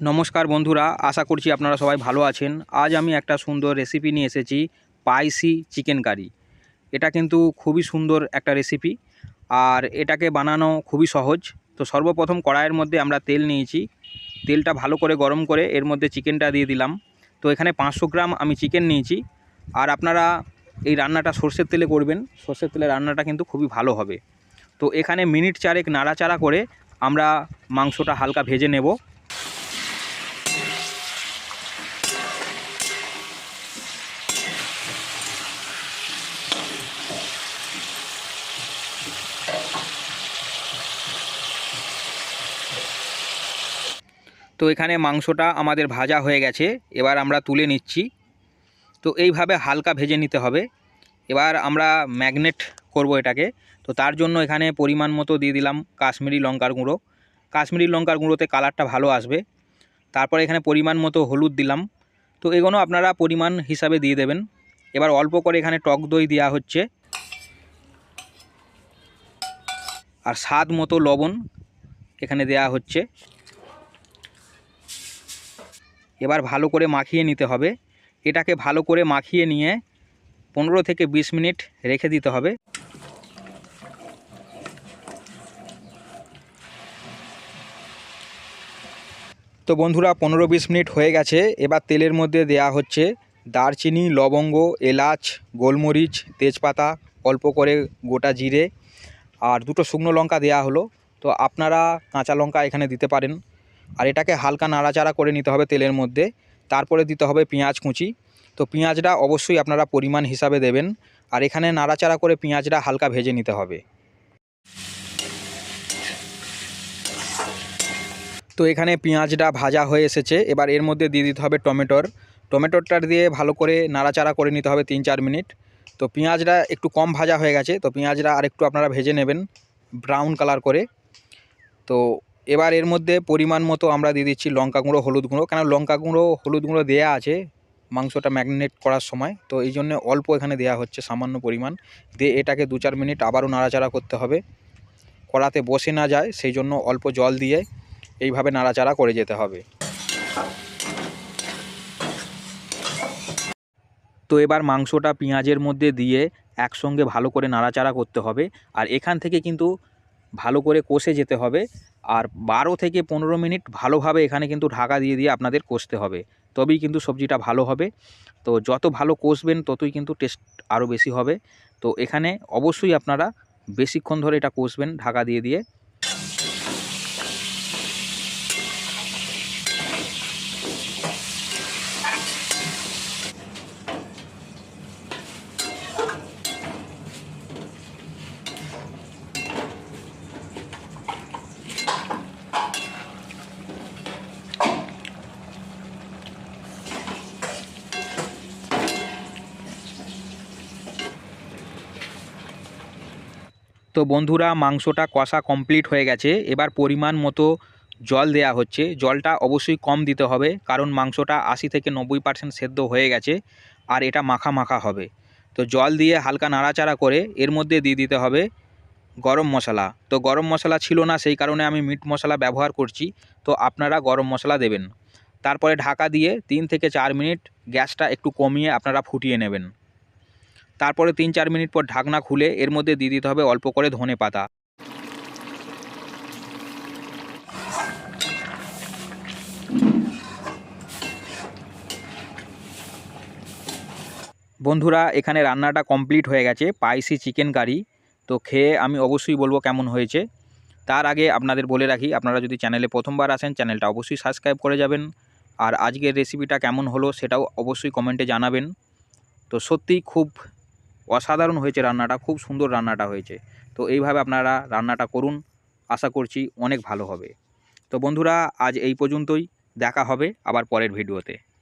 নমস্কার বন্ধুরা, আশা করছি আপনারা সবাই ভালো আছেন। আজ আমি একটা সুন্দর রেসিপি নিয়ে এসেছি স্পাইসি চিকেন কারি। এটা কিন্তু খুবই সুন্দর একটা রেসিপি আর এটাকে বানানো খুবই সহজ। তো সর্বপ্রথম কড়াইয়ের মধ্যে আমরা তেল নিয়েছি। তেলটা ভালো করে গরম করে এর মধ্যে চিকেনটা দিয়ে দিলাম। তো এখানে পাঁচশো গ্রাম আমি চিকেন নিয়েছি। আর আপনারা এই রান্নাটা সর্ষের তেলে করবেন। সর্ষের তেলে রান্নাটা কিন্তু খুবই ভালো হবে। তো এখানে মিনিট চারেক নাড়াচাড়া করে আমরা মাংসটা হালকা ভেজে নেব। তো এখানে মাংসটা আমাদের ভাজা হয়ে গেছে, এবার আমরা তুলে নিচ্ছি। তো এইভাবে হালকা ভেজে নিতে হবে। এবার আমরা ম্যাগনেট করব এটাকে। তো তার জন্য এখানে পরিমাণ মতো দিয়ে দিলাম কাশ্মীরি লঙ্কার গুঁড়ো। কাশ্মীরি লঙ্কার গুঁড়োতে কালারটা ভালো আসবে। তারপরে এখানে পরিমাণ মতো হলুদ দিলাম। তো এগুলো আপনারা পরিমাণ হিসাবে দিয়ে দেবেন। এবার অল্প করে এখানে টক দই দেওয়া হচ্ছে। আর স্বাদ মতো লবণ এখানে দেয়া হচ্ছে। এবার ভালো করে মাখিয়ে নিতে হবে। এটাকে ভালো করে মাখিয়ে নিয়ে পনেরো থেকে বিশ মিনিট রেখে দিতে হবে। তো বন্ধুরা, পনেরো বিশ মিনিট হয়ে গেছে। এবার তেলের মধ্যে দেয়া হচ্ছে দারচিনি, লবঙ্গ, এলাচ, গোলমরিচ, তেজপাতা, অল্প করে গোটা জিরে আর দুটো শুকনো লঙ্কা দেয়া হলো। তো আপনারা কাঁচা লঙ্কা এখানে দিতে পারেন। আর এটাকে হালকা নাড়াচাড়া করে নিতে হবে তেলের মধ্যে। তারপরে দিতে হবে পেঁয়াজ কুচি। তো পেঁয়াজটা অবশ্যই আপনারা পরিমাণ হিসাবে দেবেন। আর এখানে নাড়াচাড়া করে পেঁয়াজটা হালকা ভেজে নিতে হবে। তো এখানে পেঁয়াজটা ভাজা হয়ে এসেছে। এবার এর মধ্যে দিয়ে দিতে হবে টমেটোর। টমেটোরটা দিয়ে ভালো করে নাড়াচাড়া করে নিতে হবে তিন চার মিনিট। তো পেঁয়াজটা একটু কম ভাজা হয়ে গেছে। তো পেঁয়াজটা আরেকটু আপনারা ভেজে নেবেন ব্রাউন কালার করে। তো এবার এর মধ্যে পরিমাণ মতো আমরা দিয়ে দিচ্ছি লঙ্কা গুঁড়ো, হলুদ গুঁড়ো। কেন লঙ্কা গুঁড়ো, হলুদ গুঁড়ো দেয়া আছে মাংসটা ম্যাগনেট করার সময়। তো এই জন্য অল্প এখানে দেয়া হচ্ছে সামান্য পরিমাণ। দিয়ে এটাকে দু চার মিনিট আবারও নাড়াচাড়া করতে হবে। কড়াতে বসে না যায়, সেই জন্য অল্প জল দিয়ে এইভাবে নাড়াচাড়া করে যেতে হবে। তো এবার মাংসটা পেঁয়াজের মধ্যে দিয়ে একসঙ্গে ভালো করে নাড়াচাড়া করতে হবে। আর এখান থেকে কিন্তু ভালো করে কষে যেতে হবে। আর বারো থেকে পনেরো মিনিট ভালোভাবে এখানে কিন্তু ঢাকা দিয়ে দিয়ে আপনাদের কষতে হবে। তবেই কিন্তু সবজিটা ভালো হবে। তো যত ভালো কষবেন, ততই কিন্তু টেস্ট আরও বেশি হবে। তো এখানে অবশ্যই আপনারা বেশিক্ষণ ধরে এটা কষবেন ঢাকা দিয়ে দিয়ে। তো বন্ধুরা, মাংসটা কষা কমপ্লিট হয়ে গেছে। এবার পরিমাণ মতো জল দেয়া হচ্ছে। জলটা অবশ্যই কম দিতে হবে, কারণ মাংসটা আশি থেকে নব্বই পার্সেন্ট সেদ্ধ হয়ে গেছে আর এটা মাখা মাখা হবে। তো জল দিয়ে হালকা নাড়াচাড়া করে এর মধ্যে দিয়ে দিতে হবে গরম মশলা। তো গরম মশলা ছিল না, সেই কারণে আমি মিট মশলা ব্যবহার করছি। তো আপনারা গরম মশলা দেবেন। তারপরে ঢাকা দিয়ে তিন থেকে চার মিনিট গ্যাসটা একটু কমিয়ে আপনারা ফুটিয়ে নেবেন। তারপরে তিন চার মিনিট পর ঢাকনা খুলে এর মধ্যে দিয়ে দিতে হবে অল্প করে ধনে পাতা। বন্ধুরা, এখানে রান্নাটা কমপ্লিট হয়ে গেছে স্পাইসি চিকেন কারি। তো খেয়ে আমি অবশ্যই বলব কেমন হয়েছে। তার আগে আপনাদের বলে রাখি, আপনারা যদি চ্যানেলে প্রথমবার আসেন, চ্যানেলটা অবশ্যই সাবস্ক্রাইব করে যাবেন। আর আজকের রেসিপিটা কেমন হলো সেটাও অবশ্যই কমেন্টে জানাবেন। তো সত্যিই খুব অসাধারণ হয়েছে রান্নাটা, খুব সুন্দর রান্নাটা হয়েছে। তো এইভাবে আপনারা রান্নাটা করুন, আশা করছি অনেক ভালো হবে। তো বন্ধুরা, আজ এই পর্যন্তই, দেখা হবে আবার পরের ভিডিওতে।